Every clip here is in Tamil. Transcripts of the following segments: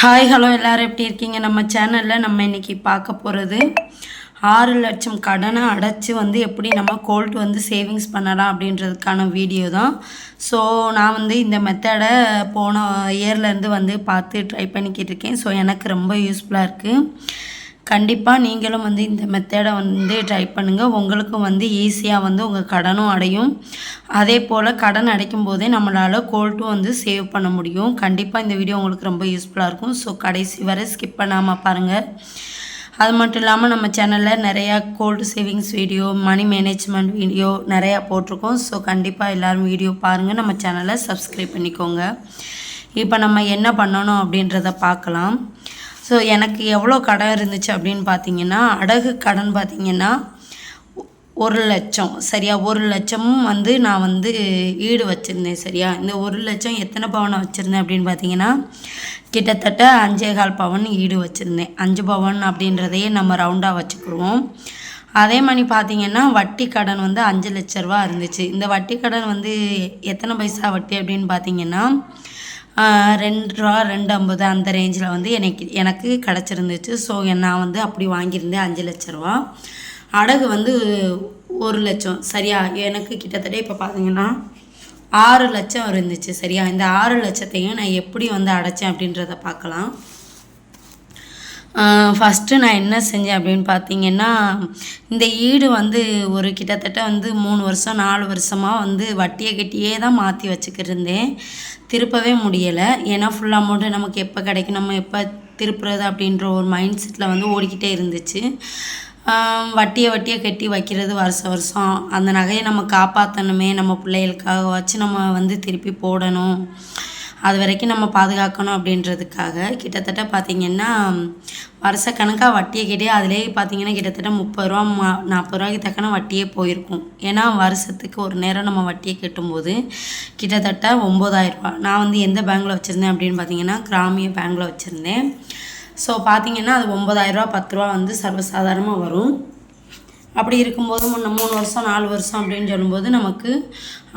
ஹாய் ஹலோ எல்லாரும் எப்படி இருக்கீங்க? நம்ம சேனலில் நம்ம இன்றைக்கி பார்க்க போகிறது ஆறு லட்சம் கடனை அடைச்சி வந்து எப்படி நம்ம கோல்டு வந்து சேவிங்ஸ் பண்ணலாம் அப்படின்றதுக்கான வீடியோ தான். ஸோ நான் வந்து இந்த மெத்தடை போன இயர்லேருந்து வந்து பார்த்து ட்ரை பண்ணிக்கிட்டு இருக்கேன். ஸோ எனக்கு ரொம்ப யூஸ்ஃபுல்லாக இருக்குது கண்டிப்பாக நீங்களும் வந்து இந்த மெத்தேடை வந்து ட்ரை பண்ணுங்கள் உங்களுக்கும் வந்து ஈஸியாக வந்து உங்கள் கடனும் அடையும். அதே போல் கடன் அடைக்கும் போதே நம்மளால் கோல்ட்டும் வந்து சேவ் பண்ண முடியும். கண்டிப்பாக இந்த வீடியோ உங்களுக்கு ரொம்ப யூஸ்ஃபுல்லாக இருக்கும். ஸோ கடைசி வரை ஸ்கிப் பண்ணாமல் பாருங்கள் அது மட்டும் இல்லாமல் நம்ம சேனலில் நிறையா gold savings video money management video நிறையா போட்டிருக்கோம். ஸோ கண்டிப்பாக எல்லோரும் வீடியோ பாருங்கள் நம்ம சேனலை சப்ஸ்கிரைப் பண்ணிக்கோங்க. இப்போ நம்ம என்ன பண்ணணும் அப்படின்றத பார்க்கலாம். ஸோ எனக்கு எவ்வளோ கடன் இருந்துச்சு அப்படின்னு பார்த்தீங்கன்னா அடகு கடன் பார்த்தீங்கன்னா ஒரு லட்சம். சரியா ஒரு லட்சமும் வந்து நான் வந்து ஈடு வச்சுருந்தேன் சரியா? இந்த ஒரு லட்சம் எத்தனை பவனை வச்சுருந்தேன் அப்படின்னு பார்த்தீங்கன்னா கிட்டத்தட்ட அஞ்சே கால் பவன் ஈடு வச்சுருந்தேன். அஞ்சு பவன் அப்படின்றதையே நம்ம ரவுண்டாக வச்சுக்கிடுவோம். அதே மாதிரி பார்த்தீங்கன்னா வட்டி கடன் வந்து அஞ்சு லட்ச ரூபா இருந்துச்சு. இந்த வட்டி கடன் வந்து எத்தனை பைசா வட்டி அப்படின்னு பார்த்தீங்கன்னா ரெண்டு ரூபா ரெண்டு ஐம்பது அந்த ரேஞ்சில் வந்து எனக்கு எனக்கு கிடச்சிருந்துச்சு. ஸோ நான் வந்து அப்படி வாங்கியிருந்தேன் அஞ்சு லட்ச ரூபா. அடகு வந்து ஒரு லட்சம். சரியா? எனக்கு கிட்டத்தட்ட இப்போ பார்த்தீங்கன்னா ஆறு லட்சம் இருந்துச்சு. சரியா? இந்த ஆறு லட்சத்தையும் நான் எப்படி வந்து அடைச்சேன் அப்படின்றத பார்க்கலாம். ஃபஸ்ட்டு நான் என்ன செஞ்சேன் அப்படின்னு பார்த்தீங்கன்னா இந்த ஈடு வந்து ஒரு கிட்டத்தட்ட வந்து மூணு வருஷம் நாலு வருஷமாக வந்து வட்டியை கட்டியே தான் மாற்றி வச்சுக்கிட்டு இருந்தேன். திருப்பவே முடியலை. ஏன்னா ஃபுல் அமௌண்ட்டு நமக்கு எப்போ கிடைக்கும் நம்ம எப்போ திருப்புறது அப்படின்ற ஒரு மைண்ட் செட்டில் வந்து ஓடிக்கிட்டே இருந்துச்சு. வட்டியை வட்டியை கட்டி வைக்கிறது வருஷம் வருஷம். அந்த நகையை நம்ம காப்பாற்றணுமே நம்ம பிள்ளைகளுக்காக வச்சு நம்ம வந்து திருப்பி போடணும். அது வரைக்கும் நம்ம பாதுகாக்கணும் அப்படின்றதுக்காக கிட்டத்தட்ட பார்த்திங்கன்னா வருஷக்கணக்காக வட்டியை கட்டி அதிலே பார்த்தீங்கன்னா கிட்டத்தட்ட முப்பது ரூபா மா நாற்பது ரூபாய்க்கு தக்கன வட்டியே போயிருக்கும். ஏன்னா வருஷத்துக்கு ஒரு நேரம் நம்ம வட்டியை கட்டும்போது கிட்டத்தட்ட ஒம்பதாயிரரூபா நான் வந்து எந்த பேங்க்கில் வச்சுருந்தேன் அப்படின்னு பார்த்தீங்கன்னா கிராமிய பேங்க்கில் வச்சுருந்தேன். ஸோ பார்த்தீங்கன்னா அது ஒம்பதாயிரரூபா பத்து ரூபா வந்து சர்வசாதாரணமாக வரும். அப்படி இருக்கும்போது முன்ன மூணு வருஷம் நாலு வருஷம் அப்படின்னு சொல்லும்போது நமக்கு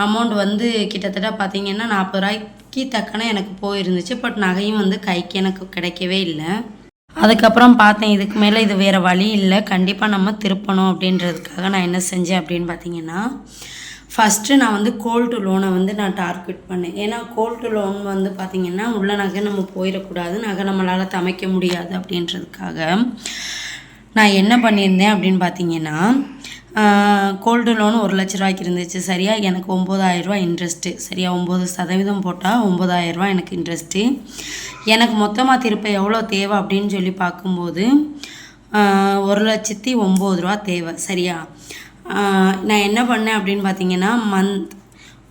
அமௌண்ட் வந்து கிட்டத்தட்ட பார்த்திங்கன்னா நாற்பது ரூபாய்க்கு தக்கன எனக்கு போயிருந்துச்சு பட் நகையும் வந்து கைக்கு எனக்கு கிடைக்கவே இல்லை. அதுக்கப்புறம் பார்த்தேன் இதுக்கு மேலே இது வேறு வழி இல்லை கண்டிப்பாக நம்ம திருப்பணும் அப்படின்றதுக்காக நான் என்ன செஞ்சேன் அப்படின்னு பார்த்தீங்கன்னா ஃபஸ்ட்டு நான் வந்து கோல்டு லோனை வந்து நான் டார்கெட் பண்ணேன். ஏன்னா கோல்டு லோன் வந்து பார்த்திங்கன்னா உள்ள நகை நம்ம போயிடக்கூடாது நகை நம்மளால் தமைக்க முடியாது அப்படின்றதுக்காக நான் என்ன பண்ணியிருந்தேன் அப்படின்னு பார்த்தீங்கன்னா கோல்டு லோன் ஒரு லட்ச ரூபாய்க்கு இருந்துச்சு. சரியா? எனக்கு ஒம்பதாயிரரூபா இன்ட்ரெஸ்ட்டு சரியா? ஒம்பது சதவீதம் போட்டால் ஒம்பதாயிரரூபா எனக்கு இன்ட்ரெஸ்ட்டு எனக்கு மொத்தமாக திருப்ப எவ்வளோ தேவை அப்படின்னு சொல்லி பார்க்கும்போது ஒரு லட்சத்தி ஒம்பது ரூபா தேவை. சரியா? நான் என்ன பண்ணேன் அப்படின்னு பார்த்தீங்கன்னா மந்த்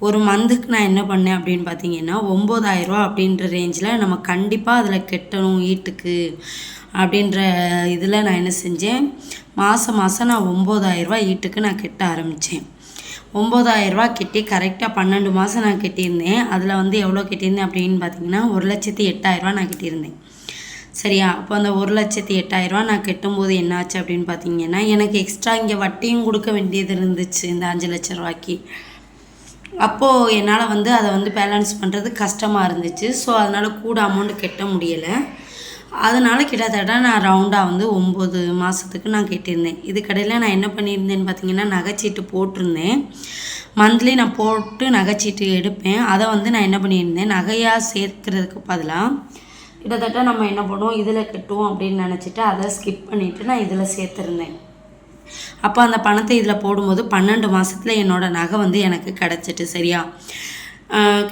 ஒரு மந்த்துக்கு நான் என்ன பண்ணேன் அப்படின்னு பார்த்தீங்கன்னா ஒம்பதாயிரரூபா அப்படின்ற ரேஞ்சில் நம்ம கண்டிப்பாக அதில் கெட்டணும் வீட்டுக்கு. அப்படின்ற இதில் நான் என்ன செஞ்சேன்? மாதம் மாதம் நான் ஒம்பதாயிரரூபா ஈட்டுக்கு நான் கெட்ட ஆரம்பித்தேன். ஒம்பதாயிரரூபா கெட்டி கரெக்டாக பன்னெண்டு மாதம் நான் கட்டியிருந்தேன். அதில் வந்து எவ்வளோ கட்டியிருந்தேன் அப்படின்னு பார்த்தீங்கன்னா ஒரு லட்சத்தி எட்டாயிரரூபா நான் கட்டியிருந்தேன். சரியா? அப்போ அந்த ஒரு லட்சத்தி எட்டாயிரரூபா நான் கட்டும்போது என்னாச்சு அப்படின்னு பார்த்தீங்கன்னா எனக்கு எக்ஸ்ட்ரா இங்கே வட்டியும் கொடுக்க வேண்டியது இருந்துச்சு இந்த அஞ்சு லட்ச ரூபாய்க்கு. அப்போது என்னால் வந்து அதை வந்து பேலன்ஸ் பண்ணுறது கஷ்டமாக இருந்துச்சு. ஸோ அதனால் கூட அமௌண்ட் கட்ட முடியலை. அதனால கிட்டத்தட்ட நான் ரவுண்டாக வந்து ஒம்பது மாதத்துக்கு நான் கட்டியிருந்தேன் இதுக்கடையில் நான் என்ன பண்ணியிருந்தேன்னு பார்த்தீங்கன்னா நகைச்சீட்டு போட்டிருந்தேன். மந்த்லி நான் போட்டு நகைச்சீட்டு எடுப்பேன். அதை வந்து நான் என்ன பண்ணியிருந்தேன் நகையாக சேர்க்கிறதுக்கு பதிலாக கிட்டத்தட்ட நம்ம என்ன பண்ணுவோம் இதில் கட்டுவோம் அப்படின்னு நினச்சிட்டு அதை ஸ்கிப் பண்ணிவிட்டு நான் இதில் சேர்த்துருந்தேன். அப்போ அந்த பணத்தை இதில் போடும்போது பன்னெண்டு மாதத்தில் என்னோடய நகை வந்து எனக்கு கிடச்சிட்டு சரியா?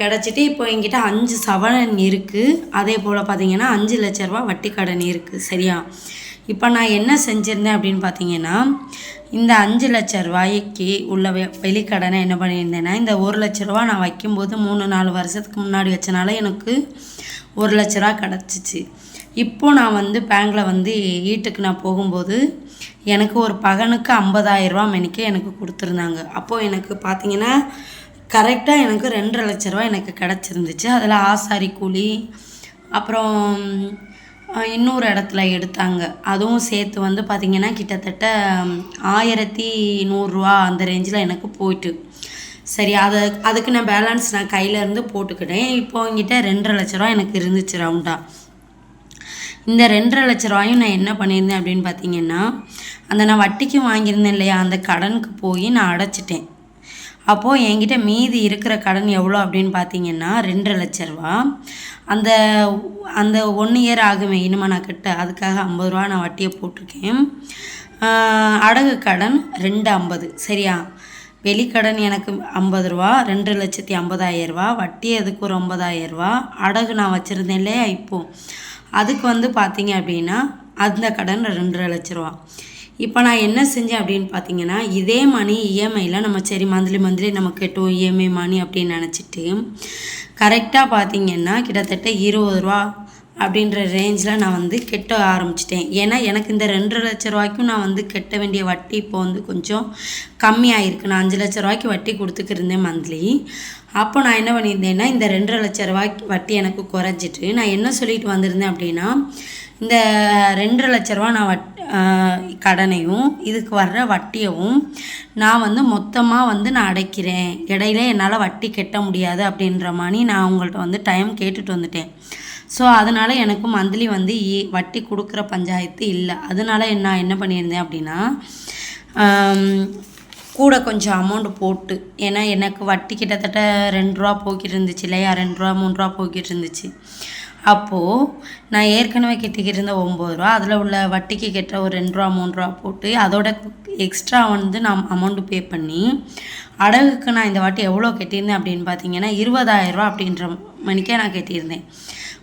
கிடச்சிட்டு இப்போ என்கிட்ட அஞ்சு சவரன் இருக்குது அதே போல் பார்த்திங்கன்னா அஞ்சு லட்ச ரூபா வட்டி கடன் இருக்குது சரியா? இப்போ நான் என்ன செஞ்சுருந்தேன் அப்படின்னு பார்த்தீங்கன்னா இந்த அஞ்சு லட்ச ரூபாய்க்கு உள்ள வெ வெளிக்கடனை என்ன பண்ணியிருந்தேன்னா இந்த ஒரு லட்ச ரூபா நான் வைக்கும்போது மூணு நாலு வருஷத்துக்கு முன்னாடி வச்சனால எனக்கு ஒரு லட்ச ரூபா கிடச்சிச்சு. இப்போது நான் வந்து பேங்க்கில் வந்து வீட்டுக்கு நான் போகும்போது எனக்கு ஒரு பகனுக்கு ஐம்பதாயிரரூபா மணிக்கு எனக்கு கொடுத்துருந்தாங்க. அப்போது எனக்கு பார்த்தீங்கன்னா கரெக்டாக எனக்கு ரெண்டரை லட்ச ரூபா எனக்கு கிடச்சிருந்துச்சு. அதில் ஆசாரி கூலி அப்புறம் இன்னொரு இடத்துல எடுத்தாங்க. அதுவும் சேர்த்து வந்து பார்த்திங்கன்னா கிட்டத்தட்ட ஆயிரத்தி நூறுரூவா அந்த ரேஞ்சில் எனக்கு போயிட்டு. சரி அதை அதுக்கு நான் பேலன்ஸ் நான் கையிலேருந்து போட்டுக்கிட்டேன். இப்போ என்கிட்ட ரெண்டரை லட்ச ரூபா எனக்கு இருந்துச்சு ரவுண்டாக இந்த ரெண்டரை லட்ச ரூபாயும் நான் என்ன பண்ணியிருந்தேன் அப்படின்னு பார்த்தீங்கன்னா அந்த நான் வட்டிக்கு வாங்கியிருந்தேன் இல்லையா அந்த கடனுக்கு போய் நான் அடைச்சிட்டேன். அப்போது என்கிட்ட மீதி இருக்கிற கடன் எவ்வளோ அப்படின்னு பார்த்தீங்கன்னா ரெண்டரை லட்ச ரூபா. அந்த அந்த ஒன் இயர் ஆகுமே இனிமே நான் கட்ட அதுக்காக ஐம்பது ரூபா நான் வட்டியை போட்டிருக்கேன். அடகு கடன் ரெண்டு ஐம்பது சரியா? வெளிக்கடன் எனக்கு ஐம்பது ரூபா ரெண்டு லட்சத்தி ஐம்பதாயிரம் ரூபா வட்டி அதுக்கு ஒரு ஐம்பதாயிரம் ரூபா. அடகு நான் வச்சுருந்தேன் இல்லையா இப்போது அதுக்கு வந்து பார்த்தீங்க அப்படின்னா அந்த கடன் ரெண்டரை லட்ச ரூபா. இப்போ நான் என்ன செஞ்சேன் அப்படின்னு பார்த்தீங்கன்னா இதே மணி இஎம்ஐயில் நம்ம சரி மந்த்லி மந்த்லி நம்ம கெட்டோம் இஎம்ஐ மணி அப்படின்னு நினச்சிட்டு கரெக்டாக பார்த்தீங்கன்னா கிட்டத்தட்ட இருபது ரூபா அப்படின்ற ரேஞ்சில் நான் வந்து கெட்ட ஆரம்பிச்சிட்டேன். ஏன்னா எனக்கு இந்த ரெண்டரை லட்ச ரூபாய்க்கும் நான் வந்து கெட்ட வேண்டிய வட்டி இப்போ வந்து கொஞ்சம் கம்மியாயிருக்கு. நான் அஞ்சு லட்ச ரூபாய்க்கு வட்டி கொடுத்துக்கிருந்தேன் மந்த்லி. அப்போ நான் என்ன பண்ணியிருந்தேன்னா இந்த ரெண்டரை லட்ச ரூபாய்க்கு வட்டி எனக்கு குறைஞ்சிட்டு நான் என்ன சொல்லிட்டு வந்திருந்தேன் அப்படின்னா இந்த ரெண்டரை லட்ச ரூபா நான் வட் கடனையும் இதுக்கு வர்ற வட்டியவும் நான் வந்து மொத்தமாக வந்து நான் அடைக்கிறேன். இடையில என்னால் வட்டி கெட்ட முடியாது அப்படின்ற மாதிரி நான் உங்கள்கிட்ட வந்து டைம் கேட்டுட்டு வந்துட்டேன். ஸோ அதனால் எனக்கு மந்த்லி வந்து இ- வட்டி கொடுக்குற பஞ்சாயத்து இல்லை. அதனால நான் என்ன பண்ணியிருந்தேன் அப்படின்னா கூட கொஞ்சம் அமௌண்ட் போட்டு ஏன்னா எனக்கு வட்டி கிட்டத்தட்ட ரெண்டு ரூபா போய்கிட்டு இருந்துச்சு இல்லையா? ரெண்டு ரூபா மூணு ரூபா போய்கிட்டு இருந்துச்சு. அப்போது நான் ஏற்கனவே கட்டிக்கிட்டு இருந்த ஒம்பது ரூபா அதில் உள்ள வட்டிக்கு கெட்ட ஒரு ரெண்டு ரூபா மூணு ரூபா போட்டு அதோட எக்ஸ்ட்ரா வந்து நான் அமௌண்ட்டு பே பண்ணி அடகுக்கு நான் இந்த வாட்டி எவ்வளோ கட்டியிருந்தேன் அப்படின்னு பார்த்தீங்கன்னா இருபதாயிரம் ரூபா அப்படின்ற மணிக்கே நான் கட்டியிருந்தேன்.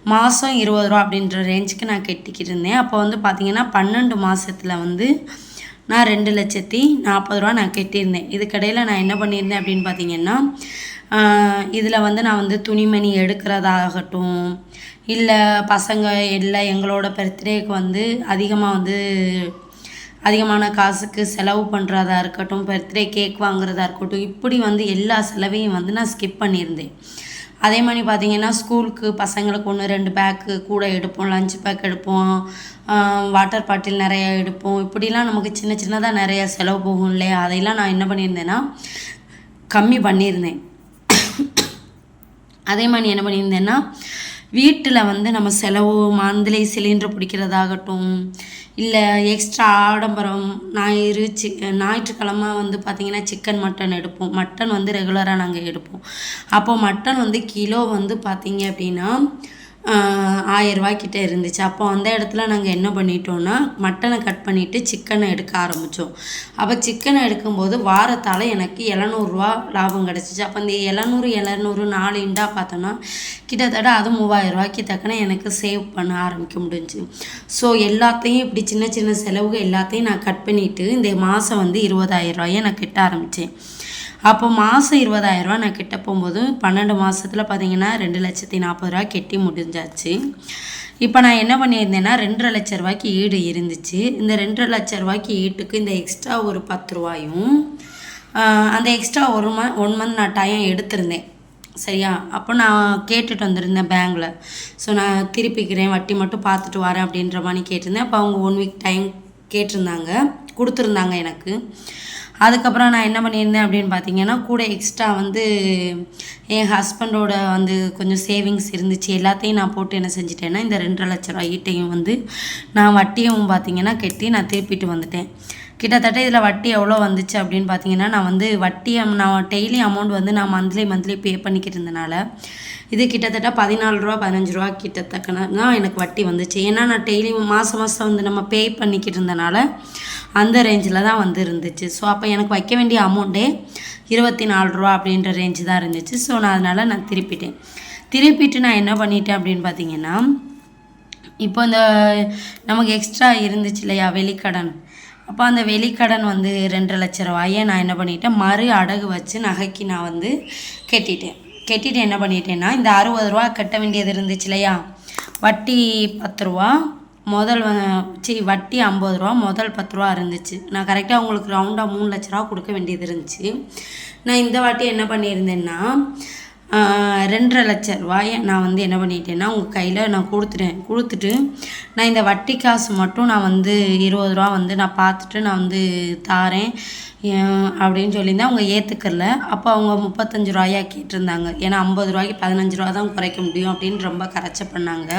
மாதம் இருபது ரூபா அப்படின்ற ரேஞ்சுக்கு நான் கட்டிக்கிட்டு இருந்தேன் அப்போ வந்து பார்த்தீங்கன்னா பன்னெண்டு மாதத்தில் வந்து நான் ரெண்டு லட்சத்தி நாற்பது ரூபா நான் கட்டியிருந்தேன். இதுக்கடையில் நான் என்ன பண்ணியிருந்தேன் அப்படின்னு பார்த்தீங்கன்னா இதில் வந்து நான் வந்து துணிமணி எடுக்கிறதாகட்டும் இல்லை பசங்க இல்லை எங்களோட பர்த்டேக்கு வந்து அதிகமாக வந்து அதிகமான காசுக்கு செலவு பண்ணுறதா இருக்கட்டும் பர்த்டே கேக் வாங்குறதா இருக்கட்டும் இப்படி வந்து எல்லா செலவையும் வந்து நான் ஸ்கிப் பண்ணியிருந்தேன். அதே மாதிரி பார்த்தீங்கன்னா ஸ்கூலுக்கு பசங்களுக்கு ஒன்று ரெண்டு பேக்கு கூட எடுப்போம் லஞ்ச் பேக் எடுப்போம் வாட்டர் பாட்டில் நிறையா எடுப்போம். இப்படிலாம் நமக்கு சின்ன சின்னதாக நிறைய செலவு போகும் இல்லையா? அதையெல்லாம் நான் என்ன பண்ணியிருந்தேன்னா கம்மி பண்ணியிருந்தேன். அதே மாதிரி என்ன பண்ணியிருந்தேன்னா வீட்டில் வந்து நம்ம செலவு மந்த்லி சிலிண்டர் பிடிக்கிறதாகட்டும் இல்லை எக்ஸ்ட்ரா ஆடம்பரம் ஞாயிறு சி ஞாயிற்றுக்கிழமை வந்து பார்த்திங்கன்னா சிக்கன் மட்டன் எடுப்போம். மட்டன் வந்து ரெகுலராக நாங்கள் எடுப்போம். அப்போது மட்டன் வந்து கிலோ வந்து பார்த்திங்க அப்படின்னா ஆயிரரூபாய்க்கிட்ட இருந்துச்சு. அப்போ அந்த இடத்துல நாங்கள் என்ன பண்ணிட்டோன்னா மட்டனை கட் பண்ணிவிட்டு சிக்கனை எடுக்க ஆரம்பித்தோம் அப்போ சிக்கனை எடுக்கும்போது வாரத்தால் எனக்கு எழுநூறுவா லாபம் கிடச்சிச்சு. அப்போ இந்த எழுநூறு எழுநூறு நாலு இண்டா பார்த்தோன்னா கிட்டத்தட்ட அது மூவாயிரம் தக்கன எனக்கு சேவ் பண்ண ஆரம்பிக்க முடிஞ்சு ஸோ எல்லாத்தையும் இப்படி சின்ன சின்ன செலவுகள் எல்லாத்தையும் நான் கட் பண்ணிவிட்டு இந்த மாதம் வந்து இருபதாயிரம் ரூபாயை நான் கட்ட ஆரம்பித்தேன் அப்போ மாதம் இருபதாயிரரூவா நான் கெட்ட போகும்போது பன்னெண்டு மாதத்தில் பார்த்தீங்கன்னா ரெண்டு லட்சத்தி நாற்பது ரூபா கெட்டி முடிஞ்சாச்சு. இப்போ நான் என்ன பண்ணியிருந்தேன்னா ரெண்டரை லட்ச ரூபாய்க்கு ஈடு இருந்துச்சு. இந்த ரெண்டரை லட்ச ரூபாய்க்கு ஈட்டுக்கு இந்த எக்ஸ்ட்ரா ஒரு பத்து ரூபாயும் அந்த எக்ஸ்ட்ரா ஒரு மந்த் ஒன் மந்த் நான் டைம் எடுத்திருந்தேன். சரியா? அப்போ நான் கேட்டுட்டு வந்திருந்தேன் பேங்க்கில் ஸோ நான் திருப்பிக்கிறேன் வட்டி மட்டும் பார்த்துட்டு வரேன் அப்படின்ற மாதிரி கேட்டிருந்தேன். அப்போ அவங்க ஒன் வீக் டைம் கேட்டிருந்தாங்க கொடுத்துருந்தாங்க எனக்கு. அதுக்கப்புறம் நான் என்ன பண்ணியிருந்தேன் அப்படின்னு பார்த்தீங்கன்னா கூட எக்ஸ்ட்ரா வந்து என் ஹஸ்பண்டோட வந்து கொஞ்சம் சேவிங்ஸ் இருந்துச்சு. எல்லாத்தையும் நான் போட்டு என்ன செஞ்சிட்டேன்னா இந்த ரெண்டரை லட்ச ரூபா வந்து நான் வட்டியும் பார்த்தீங்கன்னா கட்டி நான் திருப்பிட்டு வந்துட்டேன். கிட்டத்தட்ட இதில் வட்டி எவ்வளோ வந்துச்சு அப்படின்னு பார்த்தீங்கன்னா நான் வந்து வட்டி நான் டெய்லி அமௌண்ட் வந்து நான் மந்த்லி மந்த்லி பே பண்ணிக்கிட்டு இருந்தனால இது கிட்டத்தட்ட பதினாலு ரூபா பதினஞ்சு ரூபா கிட்டத்தக்கன தான் எனக்கு வட்டி வந்துச்சு. ஏன்னா நான் டெய்லி மாதம் மாதம் வந்து நம்ம பே பண்ணிக்கிட்டு இருந்தனால அந்த ரேஞ்சில் தான் வந்து இருந்துச்சு. ஸோ அப்போ எனக்கு வைக்க வேண்டிய அமௌண்ட்டே இருபத்தி நாலு ரூபா அப்படின்ற ரேஞ்சு தான் இருந்துச்சு. ஸோ நான் அதனால் நான் திருப்பிட்டேன். திருப்பிட்டு நான் என்ன பண்ணிட்டேன் அப்படின்னு பார்த்தீங்கன்னா இப்போ இந்த நமக்கு எக்ஸ்ட்ரா இருந்துச்சு இல்லையா வெளிக்கடன். அப்போ அந்த வெளிக்கடன் வந்து ரெண்டரை லட்ச ரூபாயை நான் என்ன பண்ணிட்டேன் மறு அடகு வச்சு நகைக்கு நான் வந்து கெட்டிட்டேன். கட்டிட்டு என்ன பண்ணிட்டேன்னா இந்த அறுபது ரூபா கட்ட வேண்டியது இருந்துச்சு இல்லையா? வட்டி பத்து ரூபா முதல் வ- வட்டி ஐம்பது ரூபா முதல் பத்து ரூபா இருந்துச்சு. நான் கரெக்டாக உங்களுக்கு ரவுண்டாக மூணு லட்ச ரூபா கொடுக்க வேண்டியது இருந்துச்சு. நான் இந்த வாட்டி என்ன பண்ணியிருந்தேன்னா ரெண்டரை லட்ச ரூபாயை நான் வந்து என்ன பண்ணிட்டேன்னா உங்கள் கையில் நான் கொடுத்துட்டேன். கொடுத்துட்டு நான் இந்த வட்டி காசு மட்டும் நான் வந்து இருபது ரூபா வந்து நான் பார்த்துட்டு நான் வந்து தாரேன். அப்படின்னு சொல்லியிருந்தேன். அவங்க ஏற்றுக்கல அப்போ அவங்க முப்பத்தஞ்சு ரூபாயா கேட்டிருந்தாங்க. ஏன்னா ஐம்பது ரூபாய்க்கு பதினஞ்சு ரூபா தான் குறைக்க முடியும் அப்படின்னு ரொம்ப கரைச்ச பண்ணாங்க.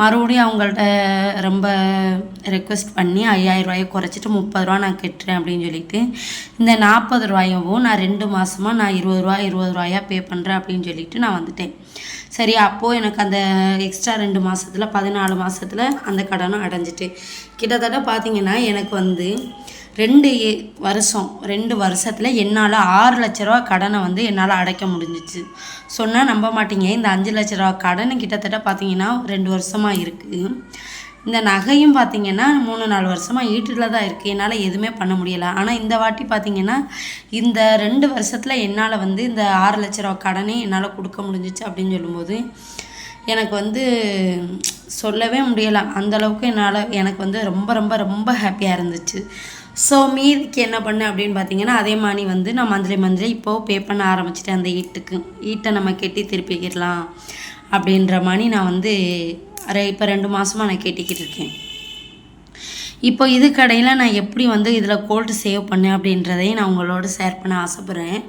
மறுபடியும் அவங்கள்ட்ட ரொம்ப ரெக்வெஸ்ட் பண்ணி ஐயாயிரம் ரூபாயை குறைச்சிட்டு முப்பது ரூபா நான் கட்டுறேன் அப்படின்னு சொல்லிட்டு இந்த நாற்பது ரூபாயவும் நான் ரெண்டு மாதமாக நான் இருபது ரூபா இருபது ரூபாயா பே பண்ணுறேன் அப்படின்னு சொல்லிட்டு நான் வந்துட்டேன். சரி அப்போது எனக்கு அந்த எக்ஸ்ட்ரா ரெண்டு மாதத்தில் பதினாலு மாதத்தில் அந்த கடனும் அடைஞ்சிட்டு. கிட்டத்தட்ட பார்த்தீங்கன்னா எனக்கு வந்து ரெண்டு வருஷம் ரெண்டு வருஷத்தில் என்னால் ஆறு லட்ச ரூபா கடனை வந்து என்னால் அடைக்க முடிஞ்சிச்சு. சொன்னால் நம்ப மாட்டீங்க. இந்த அஞ்சு லட்ச ரூபா கடன் கிட்டத்தட்ட பார்த்தீங்கன்னா ரெண்டு வருஷமாக இருக்குது இந்த நகையும் பார்த்திங்கன்னா மூணு நாலு வருஷமாக ஈட்டில் தான் இருக்குது என்னால் எதுவுமே பண்ண முடியலை. ஆனால் இந்த வாட்டி பார்த்தீங்கன்னா இந்த ரெண்டு வருஷத்தில் என்னால் வந்து இந்த ஆறு லட்ச ரூபா கடனே என்னால் கொடுக்க முடிஞ்சிச்சு அப்படின்னு சொல்லும்போது எனக்கு வந்து சொல்லவே முடியலை. அந்தளவுக்கு என்னால் எனக்கு வந்து ரொம்ப ரொம்ப ரொம்ப ஹாப்பியாக இருந்துச்சு. ஸோ மீதிக்கு என்ன பண்ணேன் அப்படின்னு பார்த்தீங்கன்னா அதே மாதிரி வந்து நான் மந்த்லி மந்த்லி இப்போது பே பண்ண ஆரம்பிச்சிட்டேன். அந்த ஈட்டுக்கு. ஈட்டை நம்ம கெட்டி திருப்பிக்கிடலாம் அப்படின்ற மாதிரி நான் வந்து இப்போ ரெண்டு மாதமாக நான் கெட்டிக்கிட்டு இருக்கேன். இப்போ இது கடையில் நான் எப்படி வந்து இதில் கோல்டு சேவ் பண்ணேன் அப்படின்றதையும் நான் உங்களோட ஷேர் பண்ண ஆசைப்பட்றேன்.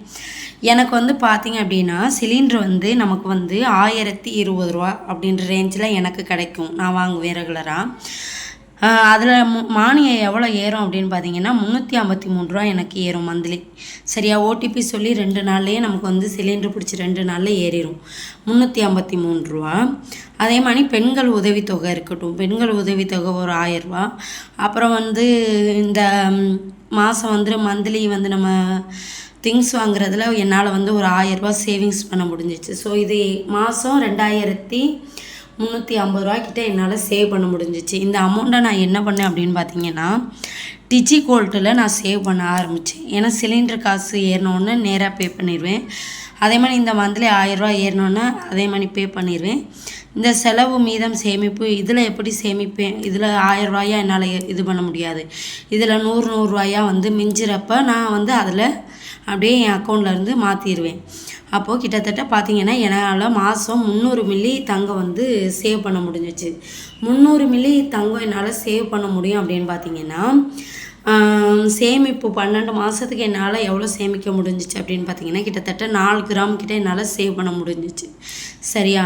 எனக்கு வந்து பார்த்தீங்க அப்படின்னா சிலிண்டர் வந்து நமக்கு வந்து ஆயிரத்தி இருபது ரூபா அப்படின்ற ரேஞ்சில் எனக்கு கிடைக்கும். நான் வாங்குவேன் ரெகுலராக அதில் மானியம் எவ்வளோ ஏறும் அப்படின்னு பார்த்தீங்கன்னா முந்நூற்றி ஐம்பத்தி மூணு ரூபா எனக்கு ஏறும் மந்த்லி சரியா? ஓடிபி சொல்லி ரெண்டு நாள்லேயே நமக்கு வந்து சிலிண்டர் பிடிச்சி ரெண்டு நாளில் ஏறிடும் முந்நூற்றி ஐம்பத்தி மூணு ரூபா. அதே மாதிரி பெண்கள் உதவித்தொகை இருக்கட்டும். பெண்கள் உதவித்தொகை ஒரு ஆயரூபா அப்புறம் வந்து இந்த மாதம் வந்து மந்த்லி வந்து நம்ம திங்ஸ் வாங்குறதுல என்னால் வந்து ஒரு ஆயரூபா சேவிங்ஸ் பண்ண முடிஞ்சிச்சு. ஸோ இது மாதம் ரெண்டாயிரத்தி முந்நூற்றி ஐம்பது ரூபாய்க்கிட்ட என்னால் சேவ் பண்ண முடிஞ்சிச்சு. இந்த அமௌண்ட்டை நான் என்ன பண்ணேன் அப்படின்னு பார்த்தீங்கன்னா டிஜி கோல்ட்டில் நான் சேவ் பண்ண ஆரம்பித்தேன் ஏன்னா சிலிண்டர் காசு ஏறினோடனே நேராக பே பண்ணிடுவேன் அதே மாதிரி இந்த மந்த்லி ஆயிரரூவா ஏறினோன்னே அதே மாதிரி பே பண்ணிடுவேன் இந்த செலவு மீதம் சேமிப்பு இதில் எப்படி சேமிப்பேன்? இதில் ஆயிரரூவாயா என்னால் இது பண்ண முடியாது. இதில் நூறு நூறுரூவாயா வந்து மிஞ்சிறப்ப நான் வந்து அதில் அப்படியே என் அக்கௌண்ட்லேருந்து மாற்றிடுவேன் அப்போது கிட்டத்தட்ட பார்த்திங்கன்னா என்னால் மாதம் முந்நூறு மில்லி தங்கம் வந்து சேவ் பண்ண முடிஞ்சிச்சு. முந்நூறு மில்லி தங்கம் என்னால் சேவ் பண்ண முடியும் அப்படின்னு பார்த்தீங்கன்னா சேமிப்பு பன்னெண்டு மாதத்துக்கு என்னால் எவ்வளோ சேமிக்க முடிஞ்சிச்சு அப்படின்னு பார்த்தீங்கன்னா கிட்டத்தட்ட நாலு கிராம் கிட்ட என்னால் சேவ் பண்ண முடிஞ்சிச்சு. சரியா?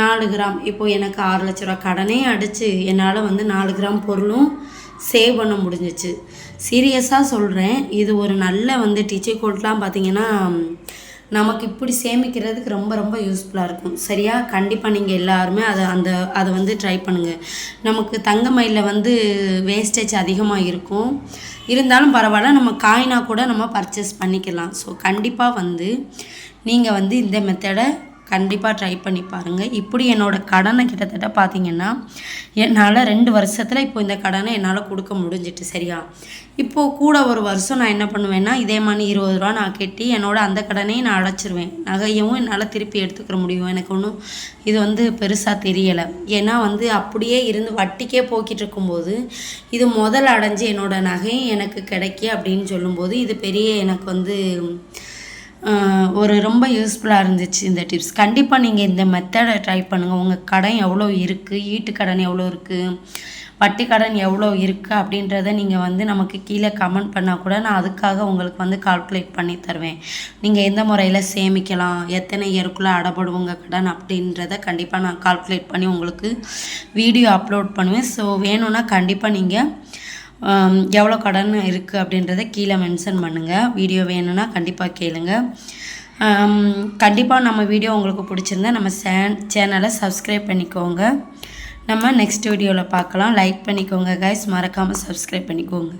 நாலு கிராம். இப்போது எனக்கு ஆறு லட்ச ரூபா கடனே அடித்து என்னால் வந்து நாலு கிராம் பொருளும் சேவ் பண்ண முடிஞ்சிச்சு. சீரியஸாக சொல்கிறேன் இது ஒரு நல்ல வந்து டீச்சர் கோட்லாம் பார்த்திங்கன்னா நமக்கு இப்படி சேமிக்கிறதுக்கு ரொம்ப ரொம்ப யூஸ்ஃபுல்லாக இருக்கும். சரியா? கண்டிப்பாக நீங்கள் எல்லாருமே அதை அந்த அதை வந்து ட்ரை பண்ணுங்கள் நமக்கு தங்க மயிலில் வந்து வேஸ்டேஜ் அதிகமாக இருக்கும். இருந்தாலும் பரவாயில்ல நம்ம காயினா கூட நம்ம பர்ச்சேஸ் பண்ணிக்கலாம். ஸோ கண்டிப்பாக வந்து நீங்கள் வந்து இந்த மெத்தடை கண்டிப்பாக ட்ரை பண்ணி பாருங்கள் இப்படி என்னோடய கடனை கிட்டத்தட்ட பார்த்தீங்கன்னா என்னால் ரெண்டு வருஷத்தில் இப்போ இந்த கடனை என்னால் கொடுக்க முடிஞ்சிட்டு சரியா? இப்போது கூட ஒரு வருஷம் நான் என்ன பண்ணுவேன்னா இதே மாதிரி இருபது ரூபா நான் கட்டி என்னோட அந்த கடனையும் நான் அடைச்சிருவேன். நகையவும் என்னால் திருப்பி எடுத்துக்கிற முடியும். எனக்கு ஒன்றும் இது வந்து பெருசாக தெரியலை. ஏன்னா வந்து அப்படியே இருந்து வட்டிக்கே போக்கிட்டு இருக்கும்போது இது முதல் அடைஞ்சு என்னோடய நகையும் எனக்கு கிடைக்கி அப்படின்னு சொல்லும்போது இது பெரிய எனக்கு வந்து ஒரு ரொம்ப யூஸ்ஃபுல்லாக இருந்துச்சு இந்த டிப்ஸ் கண்டிப்பாக நீங்கள் இந்த மெத்தடை ட்ரை பண்ணுங்கள் உங்கள் கடன் எவ்வளோ இருக்குது ஈட்டு கடன் எவ்வளோ இருக்குது வட்டி கடன் எவ்வளோ இருக்குது அப்படின்றத நீங்கள் வந்து நமக்கு கீழே கமெண்ட் பண்ணால் கூட நான் அதுக்காக உங்களுக்கு வந்து கால்குலேட் பண்ணி தருவேன். நீங்கள் எந்த முறையில் சேமிக்கலாம்? எத்தனை இயருக்குள்ளே அடப்படுவோங்க கடன் அப்படின்றத கண்டிப்பாக நான் கால்குலேட் பண்ணி உங்களுக்கு வீடியோ அப்லோட் பண்ணுவேன். ஸோ வேணும்னா கண்டிப்பாக நீங்கள் எவ்வளோ கடன் இருக்குது அப்படின்றத கீழே மென்ஷன் பண்ணுங்கள் வீடியோ வேணும்னா கண்டிப்பாக கேளுங்க. கண்டிப்பாக நம்ம வீடியோ உங்களுக்கு பிடிச்சிருந்தா நம்ம சேன் சேனலை சப்ஸ்கிரைப் பண்ணிக்கோங்க. நம்ம நெக்ஸ்ட் வீடியோவில் பார்க்கலாம். லைக் பண்ணிக்கோங்க கைஸ் மறக்காமல் சப்ஸ்கிரைப் பண்ணிக்கோங்க.